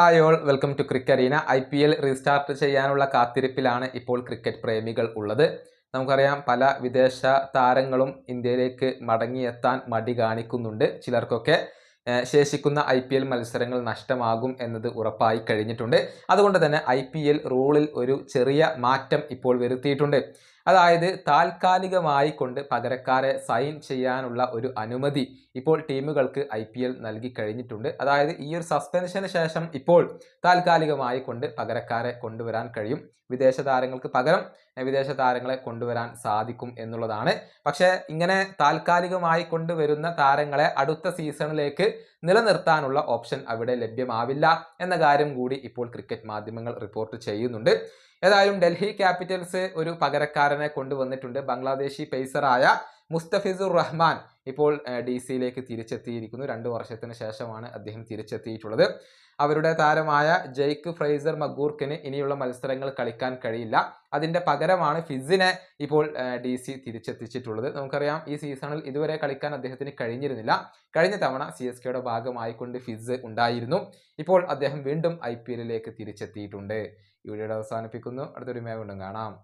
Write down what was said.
Hi all welcome to cricket arena I P L restart ചെയ്യാനുള്ള കാത്തിരിപ്പിലാണ് ഇപ്പോൾ cricket പ്രേമികൾ ഉള്ളത്. നമുക്കറിയാം പല വിദേശ താരങ്ങളും ഇന്ത്യയിലേക്ക് മടങ്ങിയെത്താൻ മടി കാണിക്കുന്നുണ്ട്. ചിലർക്കൊക്കെ ശേഷിക്കുന്ന ഐ പി എൽ മത്സരങ്ങൾ നഷ്ടമാകും എന്നത് ഉറപ്പായി കഴിഞ്ഞിട്ടുണ്ട്. അതുകൊണ്ട് തന്നെ ഐ പി എൽ റൂളിൽ ഒരു ചെറിയ മാറ്റം ഇപ്പോൾ വരുത്തിയിട്ടുണ്ട്. അതായത് താൽക്കാലികമായി കൊണ്ട് പകരക്കാരെ സൈൻ ചെയ്യാനുള്ള ഒരു അനുമതി ഇപ്പോൾ ടീമുകൾക്ക് ഐ പി എൽ നൽകി കഴിഞ്ഞിട്ടുണ്ട്. അതായത് ഈ ഒരു സസ്പെൻഷന് ശേഷം ഇപ്പോൾ താൽക്കാലികമായി കൊണ്ട് പകരക്കാരെ കൊണ്ടുവരാൻ കഴിയും. വിദേശ താരങ്ങൾക്ക് പകരം വിദേശ താരങ്ങളെ കൊണ്ടുവരാൻ സാധിക്കും എന്നുള്ളതാണ്. പക്ഷേ ഇങ്ങനെ താൽക്കാലികമായി കൊണ്ടുവരുന്ന താരങ്ങളെ അടുത്ത സീസണിലേക്ക് നിലനിർത്താനുള്ള ഓപ്ഷൻ അവിടെ ലഭ്യമാവില്ല എന്ന കാര്യം കൂടി ഇപ്പോൾ ക്രിക്കറ്റ് മാധ്യമങ്ങൾ റിപ്പോർട്ട് ചെയ്യുന്നുണ്ട്. ഏതായാലും ഡൽഹി ക്യാപിറ്റൽസ് ഒരു പകരക്കാരനെ കൊണ്ടുവന്നിട്ടുണ്ട്. ബംഗ്ലാദേശി പേസറായ മുസ്തഫിസുർ റഹ്മാൻ ഇപ്പോൾ ഡി സിയിലേക്ക് തിരിച്ചെത്തിയിരിക്കുന്നു. രണ്ട് വർഷത്തിന് ശേഷമാണ് അദ്ദേഹം തിരിച്ചെത്തിയിട്ടുള്ളത്. അവരുടെ താരമായ ജെയ്ക്ക് ഫ്രൈസർ മഗൂർക്കിന് ഇനിയുള്ള മത്സരങ്ങൾ കളിക്കാൻ കഴിയില്ല. അതിന്റെ പകരമാണ് ഫിസിനെ ഇപ്പോൾ ഡി സി തിരിച്ചെത്തിച്ചിട്ടുള്ളത്. നമുക്കറിയാം ഈ സീസണിൽ ഇതുവരെ കളിക്കാൻ അദ്ദേഹത്തിന് കഴിഞ്ഞിരുന്നില്ല. കഴിഞ്ഞ തവണ സി എസ് കെയുടെ ഭാഗമായിക്കൊണ്ട് ഫിസ് ഉണ്ടായിരുന്നു. ഇപ്പോൾ അദ്ദേഹം വീണ്ടും ഐ പി എല്ലിലേക്ക് തിരിച്ചെത്തിയിട്ടുണ്ട്. ഈ വീഡിയോ അവസാനിപ്പിക്കുന്നു. അടുത്തൊരു മേ വീണ്ടും കാണാം.